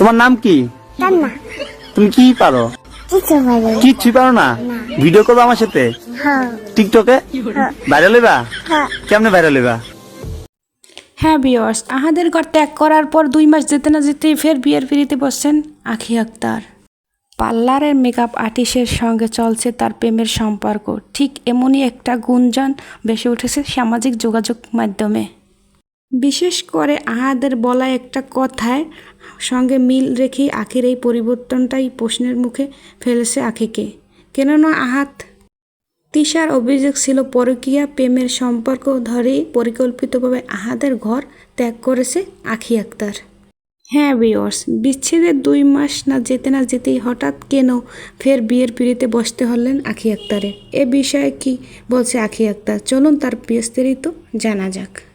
তোমার নাম কি? তুমি কি পারো? কিচ্ছু পারো না। ভিডিও করব আমার সাথে? হ্যাঁ। টিকটকে ভাইরাল হইবা? হ্যাঁ। কেমনে ভাইরাল হইবা? হ্যাঁ বিয়র্স আহাদের ঘর ত্যাগ করার পর দুই মাস যেতে না যেতেই ফের বিয়ের পিড়িতে বসছেন আখি আক্তার। পার্লারের মেকআপ আর্টিস্টের সঙ্গে চলছে তার প্রেমের সম্পর্ক। ঠিক এমনই একটা গুঞ্জন বেশি উঠেছে সামাজিক যোগাযোগ মাধ্যমে। বিশেষ করে আহাদের বলা একটা কথায় সঙ্গে মিল রেখেই আখির এই পরিবর্তনটাই প্রশ্নের মুখে ফেলেছে আখিকে। কেননা আহাত তিশার অভিযোগ ছিল পরকীয়া প্রেমের সম্পর্ক ধরেই পরিকল্পিতভাবে আহাদের ঘর ত্যাগ করেছে আখি আক্তার। হ্যাঁ বিয়র্স বিচ্ছেদের দুই মাস না যেতে না যেতেই হঠাৎ কেন ফের বিয়ের পিড়িতে বসতে হলেন আখি আক্তারে? এ বিষয়ে কি বলছে আখি আক্তার? চলুন তার বিস্তারিত জানা যাক।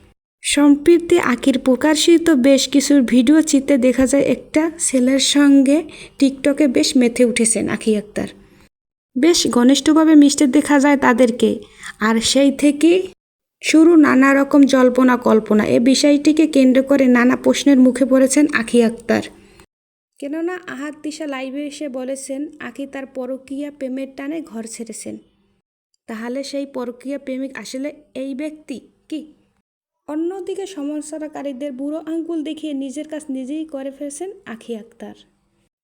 সম্প্রতি আখির প্রকাশিত বেশ কিছু ভিডিও চিত্রে দেখা যায় একটা ছেলের সঙ্গে টিকটকে বেশ মেতে উঠেছেন আখি আক্তার। বেশ ঘনিষ্ঠভাবে মিশতে দেখা যায় তাদেরকে। আর সেই থেকে শুরু নানা রকম জল্পনা কল্পনা। এ বিষয়টিকে কেন্দ্র করে নানা প্রশ্নের মুখে পড়েছেন আখি আক্তার। কেননা আহাত দিশা লাইভে এসে বলেছেন আখি তার পরকীয়া প্রেমের টানে ঘর ছেড়েছেন। তাহলে সেই পরকীয়া প্রেমিক আসলে এই ব্যক্তি কি? অন্যদিকে সমস্যাকারীদের বুড়ো আঙ্গুল দেখিয়ে নিজের কাজ নিজেই করে ফেলছেন আখি আক্তার।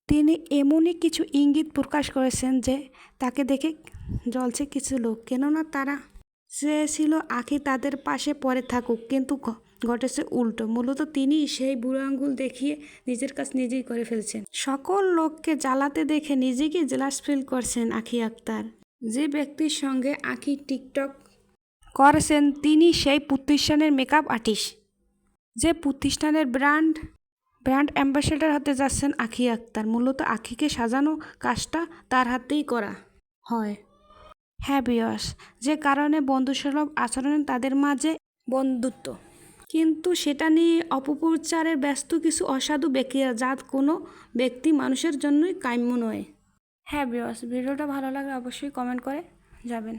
তিনি এমনই কিছু ইঙ্গিত প্রকাশ করেছেন যে তাকে দেখে জ্বলছে কিছু লোক। কেননা তারা চেয়েছিল আখি তাদের পাশে পরে থাকুক, কিন্তু ঘটেছে উল্টো। মূলত তিনি সেই বুড়ো আঙ্গুল দেখিয়ে নিজের কাজ নিজেই করে ফেলছেন। সকল লোককে জ্বালাতে দেখে নিজেকে জেলাস ফিল করছেন আখি আক্তার। যে ব্যক্তির সঙ্গে আখি টিকটক করেছেন তিনি সেই প্রতিষ্ঠানের মেকআপ আর্টিস্ট যে প্রতিষ্ঠানের ব্র্যান্ড ব্র্যান্ড অ্যাম্বাসেডার হতে যাচ্ছেন আখি আক্তার। মূলত আখিকে সাজানো কাজটা তার হাতেই করা হয়। হ্যাঁ বিয়স যে কারণে বন্ধুসুলভ আচরণে তাদের মাঝে বন্ধুত্ব। কিন্তু সেটা নিয়ে অপপ্রচারের ব্যস্ত কিছু অসাধু ব্যক্তিরা যাত কোনো ব্যক্তি মানুষের জন্যই কাম্য নয়। হ্যাঁ বিয়স ভিডিওটা ভালো লাগলে অবশ্যই কমেন্ট করে যাবেন।